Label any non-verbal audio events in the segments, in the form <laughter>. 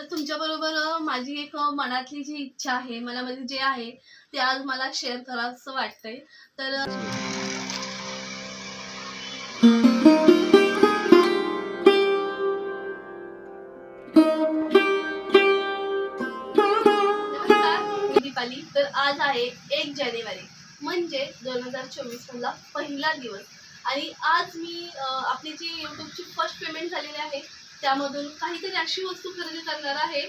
तर तुमच्याबरोबर माझी एक मनातली जी इच्छा आहे मनामध्ये जे आहे ते आज मला शेअर करावंसं वाटतंय. तर दीपाली. तर आज आहे एक जानेवारी म्हणजे दोन हजार चोवीस मधला पहिला दिवस. आणि आज मी आपली जी यूट्यूबची फर्स्ट पेमेंट झालेली आहे त्यामधून काहीतरी अशी वस्तू खरेदी करणार आहे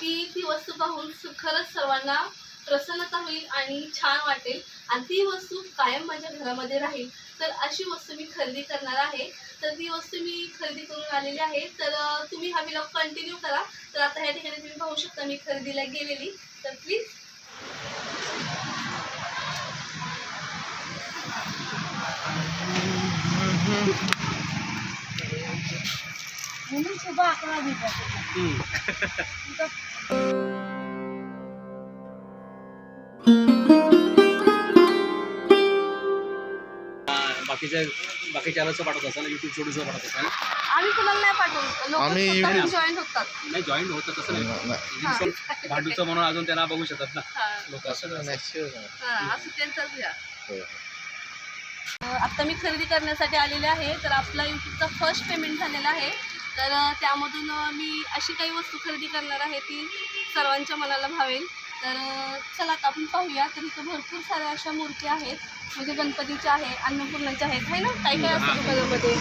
की ती वस्तू पाहून स- खरंच सर्वांना प्रसन्नता होईल आणि छान वाटेल. आणि ती वस्तू कायम माझ्या घरामध्ये राहील. तर अशी वस्तू मी खरेदी करणार आहे. तर ती वस्तू मी खरेदी करून आलेली आहे. तर तुम्ही हा व्लॉग कंटिन्यू करा. तर आता ह्या ठिकाणी तुम्ही पाहू शकता मी खरेदीला गेलेली. तर प्लीज म्हणून अकरा दिवसाचे बाकीच्या बाकी चॅनलचं पाठवत असाल युट्यूब सोडूचं पाठवत असाल. आम्ही कुणाला नाही आम्ही जॉईन होतात. नाही जॉईन होतं तसं नाही. हा. भांडूचं म्हणून अजून त्यांना बघू शकतात ना. हा. लोक असं हा, हो. आता मी खरेदी करण्यासाठी आलेले आहे तर आपला यूट्यूबचा फर्स्ट पेमेंट झालेला आहे. तर त्यामधून मी अशी काही वस्तू खरेदी करणार आहे ती सर्वांच्या मनाला भावेल. तर चला आता आपण पाहूया. तर इथं भरपूर साऱ्या अशा मूर्ती आहेत. म्हणजे गणपतीच्या आहे अन्नपूर्णाच्या आहेत. है ना? काय काय असतं दुकानामध्ये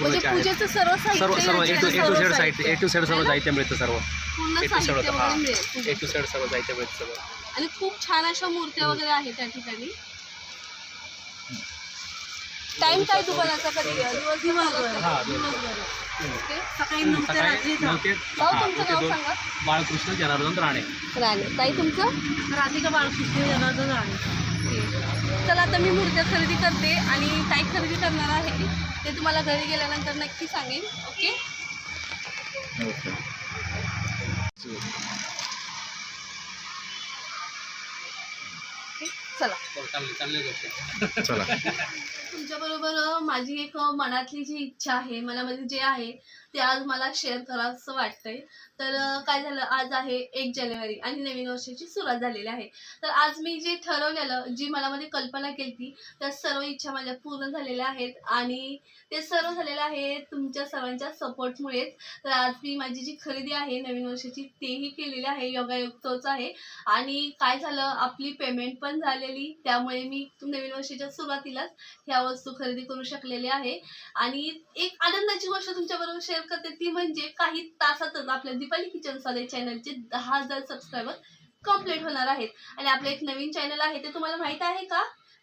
म्हणजे पूजेचं सर्व साहित्य सर्व सर्व ए टू सर्व? साहित्य. मिळतं सर्व. पूर्ण साहित्य होतं वगैरे मिळेल ए पूजेचं. टू झेड सर्व साहित्य मिळतं सर्व आणि खूप छान अशा मूर्त्या वगैरे आहेत त्या ठिकाणी. टाइम काय दुकानाचा कधी? दिवस दिवसभर. हा, दिवसभर ओके. सकाळी नऊ ते सकाळी रात्री नऊ ते भाऊ तुमचं नाव सांगा. बाळकृष्ण जनार्दन राणे. राणे. ताई तुमचं? राधिका बाळकृष्ण जनार्दन राणे. चला आता मी मूर्त्या खरेदी करते आणि काय खरेदी करणार आहे. ते तुम्हाला घरी गेल्यानंतर नक्की सांगेन. ओके? ओके. चला. हो. चला. <laughs> त्याच्याबरोबर माझी एक मनातली जी इच्छा आहे मनामध्ये जे आहे ते आज मला शेअर करावंसं वाटतंय. तर काय झालं आज आहे एक जानेवारी आणि नवीन वर्षाची सुरुवात झालेली आहे. तर आज मी जे ठरवलेलं जी मनामध्ये कल्पना केली त्या सर्व इच्छा माझ्या पूर्ण झालेल्या आहेत आणि ते सर्व झालेलं आहे तुमच्या सर्वांच्या सपोर्टमुळेच. तर आज मी माझी जी खरेदी आहे नवीन वर्षाची तेही केलेली आहे योगायुक्तच आहे. आणि काय झालं आपली पेमेंट पण झालेली त्यामुळे मी नवीन वर्षाच्या सुरुवातीलाच ह्या वस्तू वस्तू खरेदी करू शकलेली आहे. आणि एक आनंदाची गोष्ट तुमच्याबरोबर शेअर करते ती म्हणजे काही तासातच आपल्या दीपाली किचन साधे चॅनलचे दहा हजार सबस्क्रायबर कंप्लीट होणार आहेत. आणि आपलं एक नवीन चॅनल आहे ते तुम्हाला माहीत आहे का?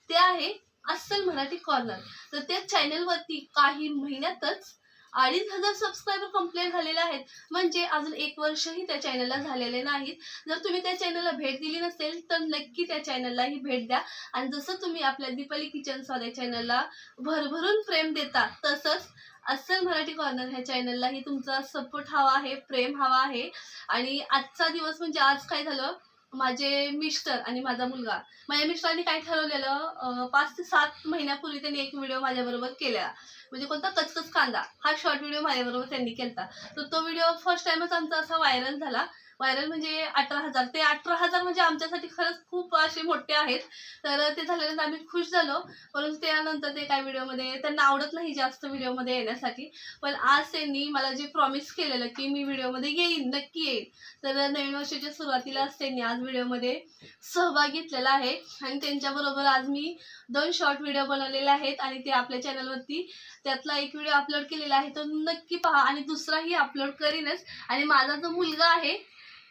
ते आहे अस्सल मराठी कॉर्नर तर त्या चॅनलवरती काही महिन्यातच अडीच हजार सबस्क्रायबर कंप्लीट झालेले आहेत. म्हणजे अजून एक वर्षही त्या चॅनलला झालेले नाहीत. जर तुम्ही त्या चॅनलला भेट दिली नसेल तर नक्की त्या चॅनललाही भेट द्या. आणि जसं तुम्ही आपल्या दीपाली किचन स्वाद चॅनलला भरभरून प्रेम देता तसंच अस्सल मराठी कॉर्नर ह्या चॅनललाही तुमचा सपोर्ट हवा आहे प्रेम हवा आहे. आणि आजचा दिवस म्हणजे आज काय झालं? माझे मिस्टर आणि माझा मुलगा. माझ्या मिस्टरांनी काय ठरवलेलं पाच ते सात महिन्यापूर्वी त्यांनी एक व्हिडिओ माझ्याबरोबर केला. म्हणजे कोणता कचकच कांदा. हा शॉर्ट व्हिडिओ माझ्याबरोबर त्यांनी केला तर तो व्हिडिओ फर्स्ट टाइमच आमचा असा व्हायरल झाला. व्हायरल म्हणजे अठरा हजार. ते अठरा हजार म्हणजे आमच्यासाठी खरंच खूप असे मोठे आहेत. तर ते झाल्यानंतर आम्ही खुश झालो. परंतु त्यानंतर ते काय व्हिडिओमध्ये त्यांना आवडत नाही जास्त व्हिडिओमध्ये येण्यासाठी. पण आज त्यांनी मला जे प्रॉमिस केलेलं की मी व्हिडिओमध्ये येईन नक्की येईन. तर नवीन वर्षाच्या सुरुवातीलाच त्यांनी आज व्हिडिओमध्ये सहभाग घेतलेला आहे. आणि त्यांच्याबरोबर आज मी दोन शॉर्ट व्हिडिओ बनवलेले आहेत आणि ते आपल्या चॅनलवरती त्यातला एक व्हिडिओ अपलोड केलेला आहे. तो नक्की पहा आणि दुसराही अपलोड करीनच. आणि माझा जो मुलगा आहे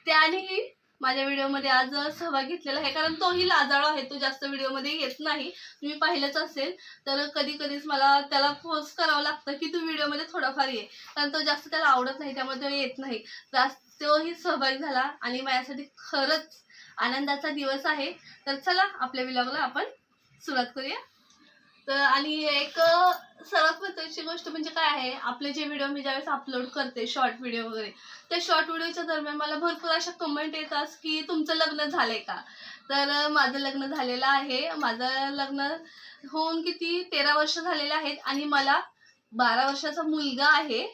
त्यानेही माझ्या व्हिडिओमध्ये आज सहभाग घेतलेला आहे. कारण तोही लाजाळू आहे. तो जास्त व्हिडिओमध्ये येत नाही. तुम्ही पाहिलंच असेल. तर कधी कधीच मला त्याला फोर्स करावं लागतं की तू व्हिडिओमध्ये थोडाफार ये. कारण तो जास्त त्याला आवडत नाही. त्यामुळे तो येत नाही. तर तोही सहभागी झाला आणि माझ्यासाठी खरंच आनंदाचा दिवस आहे. तर चला आपल्या व्लॉगला आपण सुरुवात करूया. तर आणि एक सर्वात महत्वाची गोष्ट म्हणजे काय आहे आपले जे व्हिडिओ मी ज्यावेळेस अपलोड करते शॉर्ट व्हिडिओ वगैरे त्या शॉर्ट व्हिडिओच्या दरम्यान मला भरपूर अशा कमेंट येतात की तुमचं लग्न झालंय का? तर माझं लग्न झालेलं आहे. माझं लग्न होऊन किती तेरा वर्ष झालेले आहेत आणि मला बारा वर्षाचा मुलगा आहे.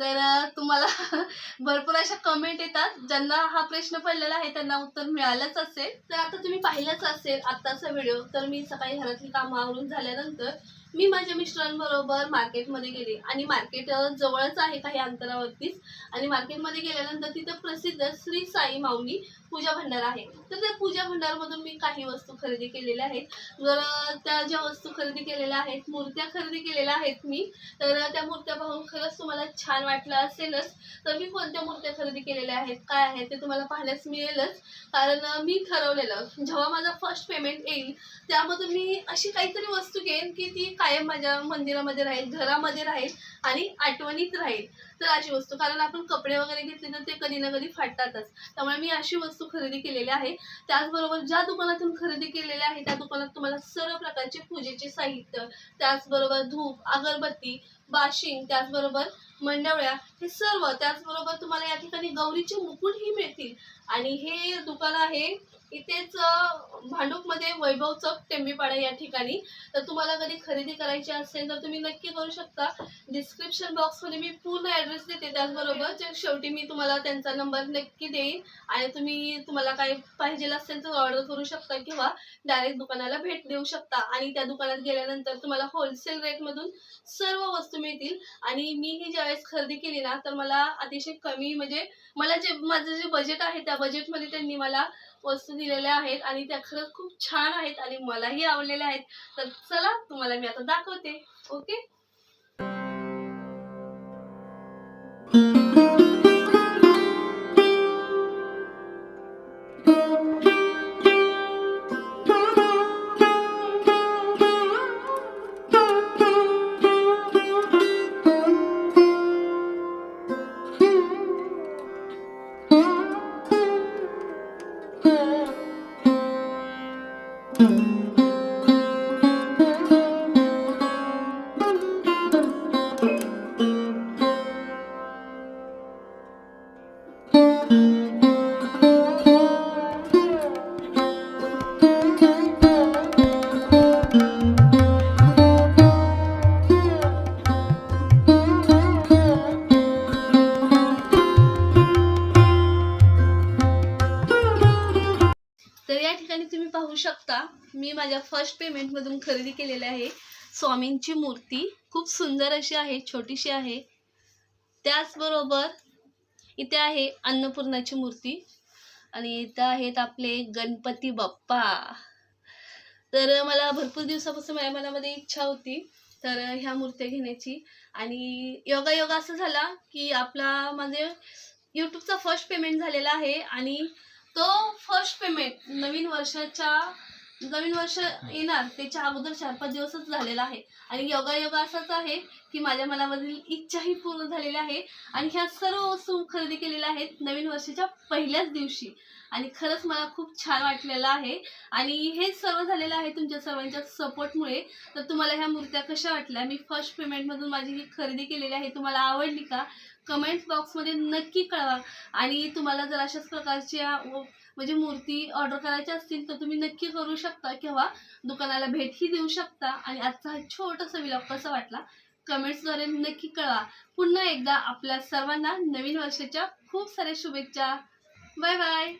तर तुम्हाला <laughs> भरपूर अशा कमेंट येतात. ज्यांना हा प्रश्न पडलेला आहे त्यांना उत्तर मिळालंच असेल. तर आता तुम्ही पाहिलंच असेल आत्ताचा व्हिडिओ तर मी सकाळी घरातली कामं आवरून झाल्यानंतर मी माझ्या मिस्टरांबरोबर मार्केटमध्ये गेले. आणि मार्केट जवळच आहे काही अंतरावरतीच. आणि मार्केटमध्ये गेल्यानंतर तिथं प्रसिद्ध श्री साई माऊली पूजा भंडार आहे. तर त्या पूजा भंडारमधून मी काही वस्तू खरेदी केलेल्या आहेत. जर त्या ज्या वस्तू खरेदी केलेल्या आहेत मूर्त्या खरेदी केलेल्या आहेत मी तर त्या मूर्त्या पाहून खरंच तुम्हाला छान वाटलं असेलच. तर मी कोणत्या मूर्त्या खरेदी केलेल्या आहेत काय आहेत ते तुम्हाला पाहण्यास मिळेलच. कारण मी ठरवलेलं जेव्हा माझा फर्स्ट पेमेंट येईल त्यामधून मी अशी काहीतरी वस्तू घेईन की ती कायम माझ्या मंदिरामध्ये राहील घरामध्ये राहील आणि आठवणीत राहील. तर अशी वस्तू. कारण आपण कपडे वगैरे घेतले तर ते कधी ना कधी फाटतातच. त्यामुळे मी अशी वस्तू खरेदी केलेल्या आहे. त्याचबरोबर ज्या दुकानातून खरेदी केलेल्या आहे त्या दुकानात तुम्हाला सर्व प्रकारचे पूजेचे साहित्य त्याचबरोबर धूप अगरबत्ती बाशिंग त्याचबरोबर मंडवळ्या हे सर्व त्याचबरोबर तुम्हाला या ठिकाणी गौरीचे मुकुटही मिळतील. आणि हे दुकान आहे इथेच भांडूपमध्ये वैभव चौक टेंबीपाडा या ठिकाणी. तर तुम्हाला कधी खरेदी करायची असेल तर तुम्ही नक्की करू शकता. डिस्क्रिप्शन बॉक्समध्ये मी पूर्ण ॲड्रेस देते त्याचबरोबर. जे शेवटी मी तुम्हाला त्यांचा नंबर नक्की देईन. आणि तुम्ही तुम्हाला काय पाहिजे असेल तर ऑर्डर करू शकता किंवा डायरेक्ट दुकानाला भेट देऊ शकता. आणि त्या दुकानात गेल्यानंतर तुम्हाला होलसेल रेटमधून सर्व वस्तू मिळतील. आणि मी ही ज्यावेळेस खरेदी केली ना तर मला अतिशय कमी म्हणजे मला जे माझं जे बजेट आहे त्या बजेटमध्ये त्यांनी मला वस्तू दिलेल्या आहेत आणि त्या खरंच खूप छान आहेत आणि मलाही आवडलेल्या आहेत. तर चला तुम्हाला मी आता दाखवते. ओके? पाहू शकता मी माझ्या फर्स्ट पेमेंटमधून खरेदी केलेली आहे स्वामींची मूर्ती. खूप सुंदर अशी आहे छोटीशी आहे. त्याचबरोबर इथे आहे अन्नपूर्णाची मूर्ती आणि इथं आहेत आपले गणपती बाप्पा. तर मला भरपूर दिवसापासून माझ्या मनामध्ये इच्छा होती तर ह्या मूर्त्या घेण्याची. आणि योगा योगा असं झाला की आपला माझे यूट्यूबचा फर्स्ट पेमेंट झालेला आहे आणि तो फर्स्ट पेमेंट नवीन वर्षाच्या नवीन वर्ष येणार त्याच्या अगोदर चार पाच दिवसच झालेला आहे. आणि योगा योगा असाच आहे की माझ्या मनामधील इच्छाही पूर्ण झालेली आहे. आणि ह्या सर्व वस्तू खरेदी केलेल्या आहेत नवीन वर्षाच्या पहिल्याच दिवशी. आणि खरंच मला खूप छान वाटलेलं आहे. आणि हे सर्व झालेलं आहे तुमच्या सर्वांच्या सपोर्टमुळे. तर तुम्हाला ह्या मूर्त्या कशा वाटल्या? मी फर्स्ट पेमेंटमधून माझी ही खरेदी केलेली आहे. तुम्हाला आवडली का? कमेंट बॉक्समध्ये नक्की कळवा. आणि तुम्हाला जर अशाच प्रकारच्या व- म्हणजे मूर्ती ऑर्डर करायच्या असतील तर तुम्ही नक्की करू शकता किंवा दुकानाला भेटही देऊ शकता. आणि आजचा हा छोटासा विलॉग कसा वाटला? कमेंट्सद्वारे नक्की कळवा. पुन्हा एकदा आपल्या सर्वांना नवीन वर्षाच्या खूप साऱ्या शुभेच्छा. Bye bye